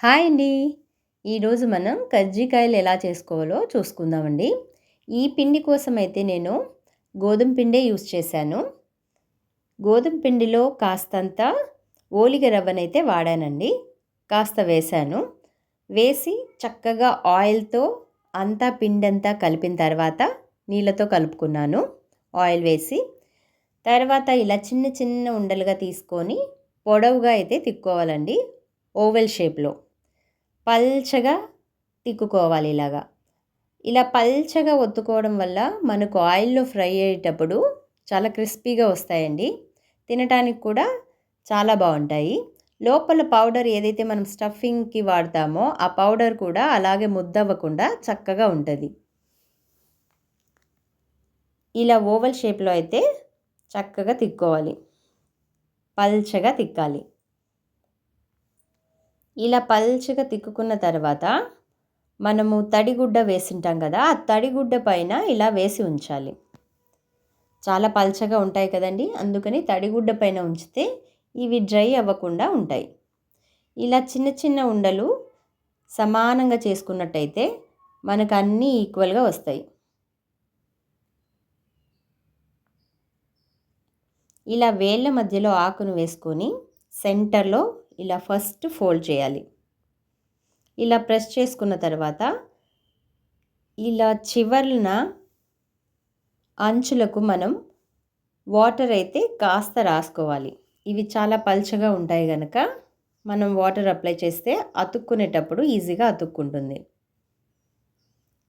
Hi అండి. ఈరోజు మనం కజ్జికాయలు ఎలా చేసుకోవాలో చూసుకుందామండి. ఈ పిండి కోసం అయితే నేను గోధుమ పిండే యూస్ చేశాను. గోధుమ పిండిలో కాస్తంత ఓలిగ రవ్వనైతే వాడానండి. కాస్త వేశాను. వేసి చక్కగా ఆయిల్తో అంతా పిండి అంతా కలిపిన తర్వాత నీళ్ళతో కలుపుకున్నాను. ఆయిల్ వేసి తర్వాత ఇలా చిన్న చిన్న ఉండలుగా తీసుకొని పొడవుగా అయితే తిక్కోవాలండి ఓవెల్ షేప్లో. పల్చగా తిక్కుకోవాలి ఇలాగా. ఇలా పల్చగా ఒత్తుకోవడం వల్ల మనకు ఆయిల్లో ఫ్రై అయ్యేటప్పుడు చాలా క్రిస్పీగా వస్తాయండి. తినటానికి కూడా చాలా బాగుంటాయి. లోపల పౌడర్ ఏదైతే మనం స్టఫింగ్కి వాడతామో ఆ పౌడర్ కూడా అలాగే ముద్దవ్వకుండా చక్కగా ఉంటుంది. ఇలా ఓవల్ షేప్లో అయితే చక్కగా తిక్కోవాలి. పల్చగా తిక్కాలి. ఇలా పల్చగా తిక్కుకున్న తర్వాత మనము తడిగుడ్డ వేసింటాం కదా ఆ తడిగుడ్డ పైన ఇలా వేసి ఉంచాలి. చాలా పల్చగా ఉంటాయి కదండి అందుకని తడిగుడ్డ పైన ఉంచితే ఇవి డ్రై అవ్వకుండా ఉంటాయి. ఇలా చిన్న చిన్న ఉండలు సమానంగా చేసుకున్నట్టయితే మనకు అన్నీ ఈక్వల్గా వస్తాయి. ఇలా వేళ్ళ మధ్యలో ఆకును వేసుకొని సెంటర్లో ఇలా ఫస్ట్ ఫోల్డ్ చేయాలి. ఇలా ప్రెస్ చేసుకున్న తర్వాత ఇలా చివర్న అంచులకు మనం వాటర్ అయితే కాస్త రాసుకోవాలి. ఇవి చాలా పల్చగా ఉంటాయి కనుక మనం వాటర్ అప్లై చేస్తే అతుక్కునేటప్పుడు ఈజీగా అతుక్కుంటుంది.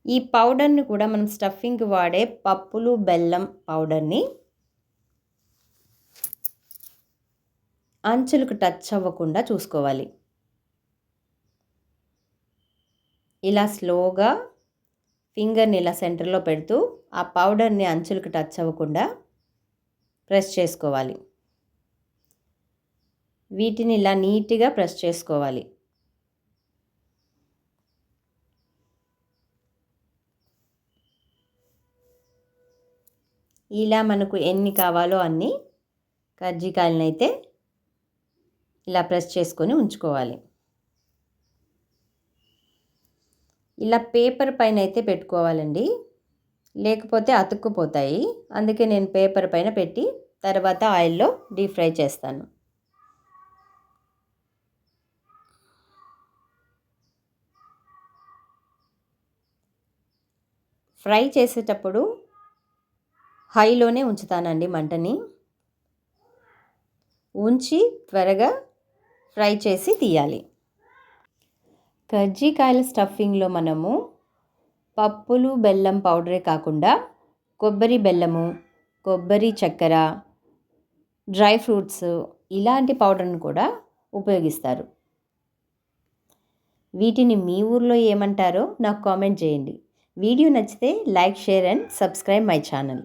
ఈ పౌడర్ని కూడా మనం స్టఫింగ్కి వాడే పప్పులు బెల్లం పౌడర్ని అంచులకు టచ్ అవ్వకుండా చూసుకోవాలి. ఇలా స్లోగా ఫింగర్ని ఇలా సెంటర్లో పెడుతూ ఆ పౌడర్ని అంచులకు టచ్ అవ్వకుండా ప్రెస్ చేసుకోవాలి. వీటిని ఇలా నీట్గా ప్రెస్ చేసుకోవాలి. ఇలా మనకు ఎన్ని కావాలో అన్ని కజ్జికాయలనైతే ఇలా ప్రెస్ చేసుకొని ఉంచుకోవాలి. ఇలా పేపర్ పైన అయితే పెట్టుకోవాలండి. లేకపోతే అతుక్కుపోతాయి. అందుకే నేను పేపర్ పైన పెట్టి తర్వాత ఆయిల్లో డీప్ ఫ్రై చేస్తాను. ఫ్రై చేసేటప్పుడు హైలోనే ఉంచుతానండి మంటని. ఉంచి త్వరగా ఫ్రై చేసి తీయాలి. కజ్జికాయల స్టఫింగ్లో మనము పప్పులు బెల్లం పౌడరే కాకుండా కొబ్బరి బెల్లము కొబ్బరి చక్కెర డ్రై ఫ్రూట్స్ ఇలాంటి పౌడర్ని కూడా ఉపయోగిస్తారు. వీటిని మీ ఊర్లో ఏమంటారో నాకు కామెంట్ చేయండి. వీడియో నచ్చితే like share and subscribe my channel.